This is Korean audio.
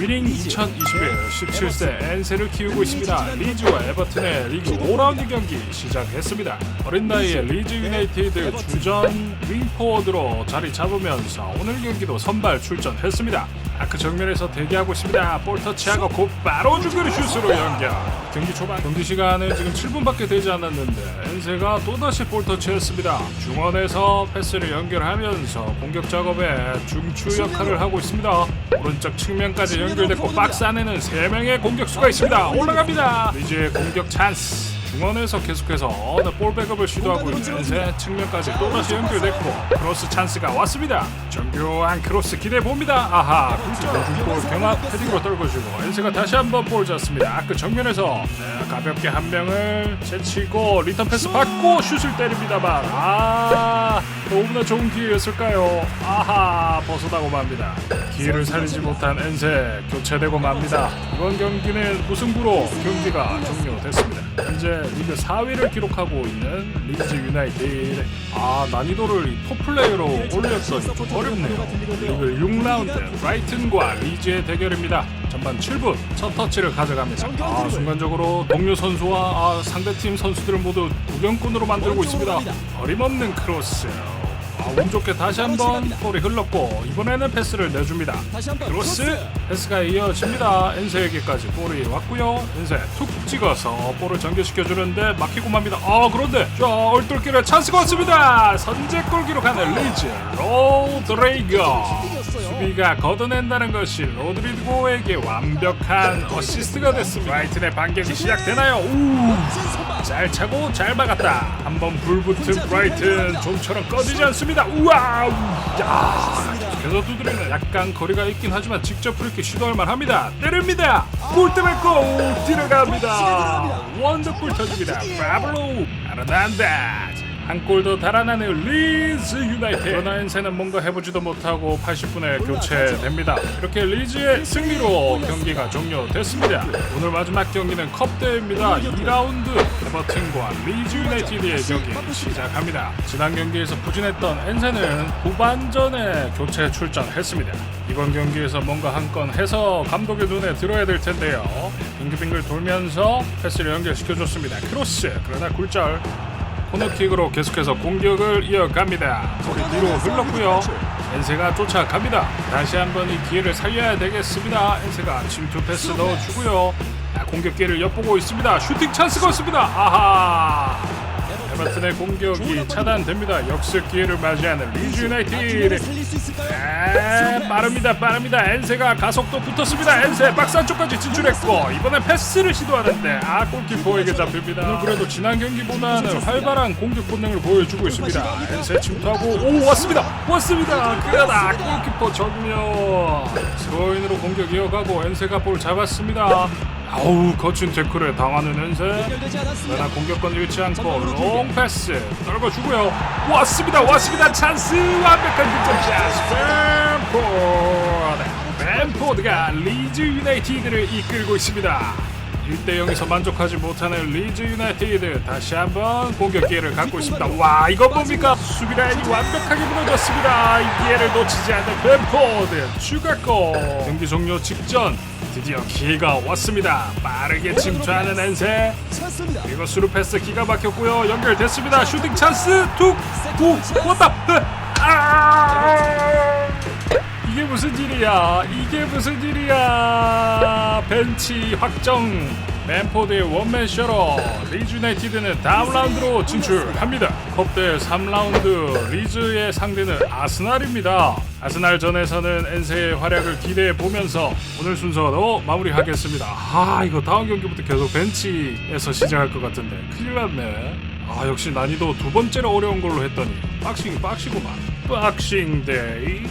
위닝 2021 17세 엔세를 키우고 있습니다. 리즈와 에버튼의 리그 5라운드 경기 시작했습니다. 어린 나이에 리즈 유나이티드 주전 윙포워드로 자리 잡으면서 오늘 경기도 선발 출전했습니다. 아크 정면에서 대기하고 있습니다. 볼 터치하고 곧바로 중거리 슛으로 연결. 경기 초반 경기 시간은 지금 7분밖에 되지 않았는데 엔세가 또다시 볼 터치했습니다. 중원에서 패스를 연결하면서 공격 작업에 중추 역할을 하고 있습니다. 오른쪽 측면까지 연결됐고 박스 안에는 3명의 공격수가 있습니다. 올라갑니다. 리즈의 공격 찬스. 중원에서 계속해서 어느 볼 백업을 시도하고 있는 엔세 측면까지 또다시 연결됐고 크로스 찬스가 왔습니다. 정교한 크로스 기대해 봅니다. 아하 볼 경합 헤딩으로 떨궈주고 엔세가 다시 한번 볼 잡습니다. 아크 정면에서 네, 가볍게 한 명을 제치고 리턴 패스 받고 슛을 때립니다만 아 너무나 좋은 기회였을까요? 아하 벗어나고 맙니다. 기회를 살리지 못한 엔세 교체되고 맙니다. 이번 경기는 무승부로 경기가 종료됐습니다. 현재 리그 4위를 기록하고 있는 리즈 유나이티드 아 난이도를 이 톱플레이로 올렸더니 좀 어렵네요. 리그 6라운드 브라이튼과 리즈의 대결입니다. 전반 7분 첫 터치를 가져갑니다. 아 순간적으로 동료 선수와 아, 상대팀 선수들을 모두 구경꾼으로 만들고 있습니다. 어림없는 크로스 아, 운 좋게 다시 한번 볼이 흘렀고 이번에는 패스를 내줍니다. 크로스 패스가 이어집니다. 엔세에게까지 볼이 왔고요. 엔세 툭 찍어서 볼을 전개시켜 주는데 막히고 맙니다. 아 그런데 자 얼떨결에 찬스가 왔습니다. 선제골 기록하는 리즈 로드레이거 수비가 걷어낸다는 것이 로드리고에게 완벽한 어시스트가 됐습니다. 브라이튼의 반격이 시작되나요? 우! 잘 차고 잘 막았다. 한번 불붙은 브라이튼 좀처럼 꺼지지 않습니다. 우와! 야! 계속 두드리는 약간 거리가 있긴 하지만 직접 프리킥 시도할 만합니다. 때립니다. 골대 밟고 들어갑니다. 원더골 터집니다. 브라블로 아르난다. 한골더 달아나는 리즈 유나이티드. 그러나 엔세는 뭔가 해보지도 못하고 80분에 교체됩니다. 이렇게 리즈의 승리로 경기가 종료됐습니다. 오늘 마지막 경기는 컵대회입니다. 2라운드 에버튼과 리즈 유나이티드의 경기 시작합니다. 지난 경기에서 부진했던 엔세는 후반전에 교체 출전했습니다. 이번 경기에서 뭔가 한 건 해서 감독의 눈에 들어야 될 텐데요. 빙글빙글 돌면서 패스를 연결시켜줬습니다. 크로스 그러나 굴절 코너킥으로 계속해서 공격을 이어갑니다. 볼이 뒤로 흘렀고요. 엔세가 쫓아갑니다. 다시 한번 이 기회를 살려야 되겠습니다. 엔세가 침투 패스 넣어주고요. 아, 공격 기회를 엿보고 있습니다. 슈팅 찬스가 왔습니다. 아하. 에버튼의 공격이 차단됩니다. 역습 기회를 맞이하는 리즈 유나이티드. 아, 빠릅니다, 빠릅니다. 엔세가 가속도 붙었습니다. 엔세 박스 안쪽까지 진출했고 이번엔 패스를 시도하는데 아 골키퍼에게 잡힙니다. 오늘 그래도 지난 경기보다는 활발한 공격 본능을 보여주고 있습니다. 엔세 침투하고 오 왔습니다, 왔습니다. 그러나 골키퍼 정면 스로인으로 공격 이어가고 엔세가 볼 잡았습니다. 아우 거친 태클에 당하는 엔세. 그러나 공격권 잃지 않고 롱 패스 떨궈주고요. 왔습니다, 왔습니다. 찬스 완벽한 득점샷. 뱀포드. 뱀포드가 리즈 유나이티드를 이끌고 있습니다. 1대 0에서 만족하지 못하는 리즈 유나이티드 다시 한번 공격 기회를 갖고 있습니다. 와 이거 뭡니까? 수비 라인이 완벽하게 무너졌습니다. 이 기회를 놓치지 않는 뱀포드 추가골. 경기 종료 직전 드디어 기회가 왔습니다. 빠르게 침투하는 엔세. 그리고 수루 패스 기가 막혔고요. 연결됐습니다. 슈팅 찬스 툭툭 왔다. 아! 이게 무슨 일이야? 이게 무슨 일이야? 벤치 확정. 맨포드의 원맨 셔러 리즈 유나이티드는 다음 라운드로 진출합니다. 컵대 3라운드 리즈의 상대는 아스날입니다. 아스날 전에서는 엔세의 활약을 기대해 보면서 오늘 순서로 마무리하겠습니다. 아 이거 다음 경기부터 계속 벤치에서 시작할 것 같은데 큰일 났네. 아 역시 난이도 두 번째로 어려운 걸로 했더니 박싱이 빡시고만. 박싱 데이